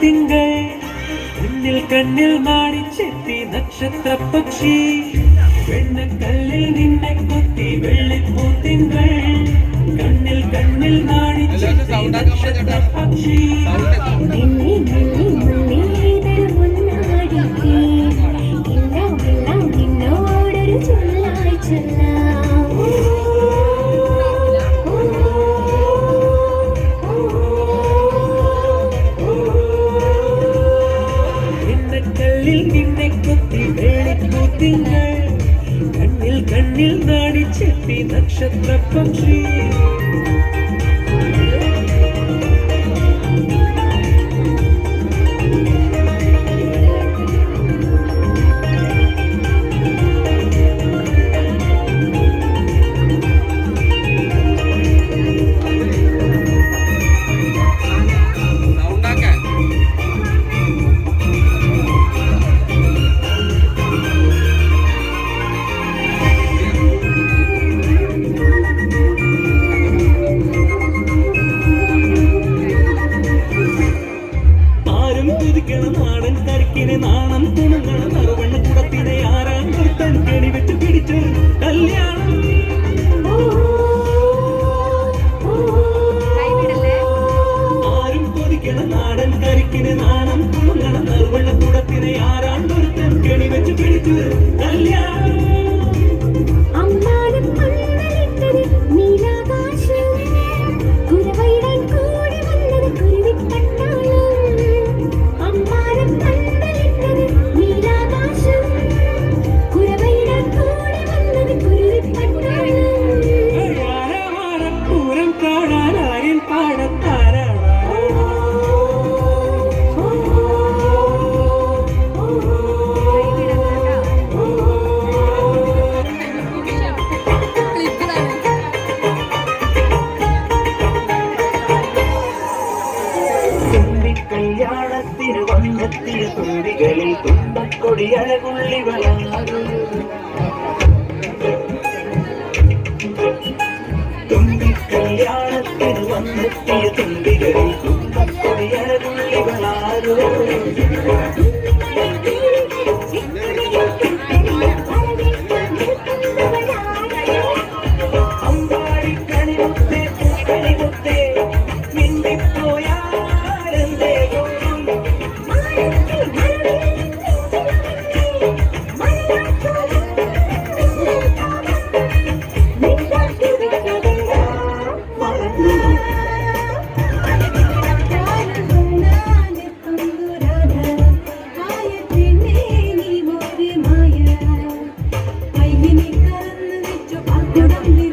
തിങ്കൾ മുന്നിൽ കണ്ണിൽ മാടിച്ചെത്തി നക്ഷത്ര പക്ഷി വെണ്ണക്കല്ലിൽ നിന്നെ കുത്തി വെള്ളിപ്പൂ തിങ്കൾ കണ്ണിൽ കണ്ണിൽ മാടിച്ചെത്തി നക്ഷത്ര പക്ഷി. വെണ്ണക്കല്ലിൽ നിന്നെ കൊത്തി തിങ്കൾ കണ്ണിൽ കണ്ണിൽ നാണിച്ചെത്തി നക്ഷത്ര പക്ഷി കല്യാണത്തിന് വന്നെത്തിയ തുമ്പികളിൽ തുമ്പക്കൊടി അഴകുള്ളികളാണ് തുമ്പി കല്യാണത്തിന് വന്നെത്തിയ തുമ്പികളിൽ തുമ്പക്കൊടി അഴകുള്ളി അമ്പാടി Don't leave.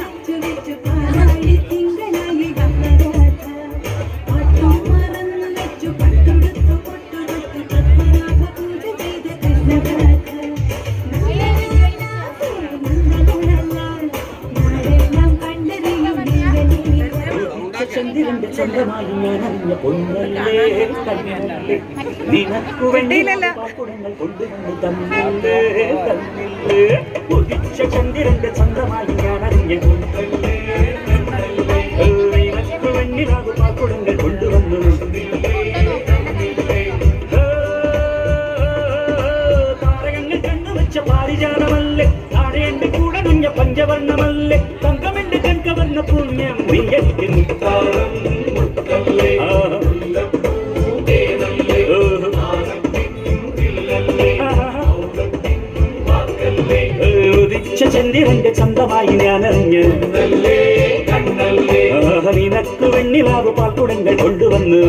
ചന്ദ്രന്റെ ചന്ദ്രമായി ഞാൻ അറിഞ്ഞ പൊന്നല്ലേ? കണ്ണിലല്ലേ നിനക്കു വേണ്ടി പാക്കുടങ്ങൾ കൊണ്ടുവന്ന് തന്നില്ലേ തന്നില്ലേ ചന്ദ്രന്റെ ചന്ദ്രമായി ഞാൻ അറിഞ്ഞ പൊന്നല്ലേ? കൺകവർണ പുണ്യം മുത്താരം മുത്തല്ലേ ഉദിച്ച ചന്ദ്രന്റെ ചന്തമായി ഞാൻ അറിഞ്ഞ് നിനക്ക് വെണ്ണിലാവ് പാൽക്കുടങ്ങൾ കൊണ്ടുവന്ന്.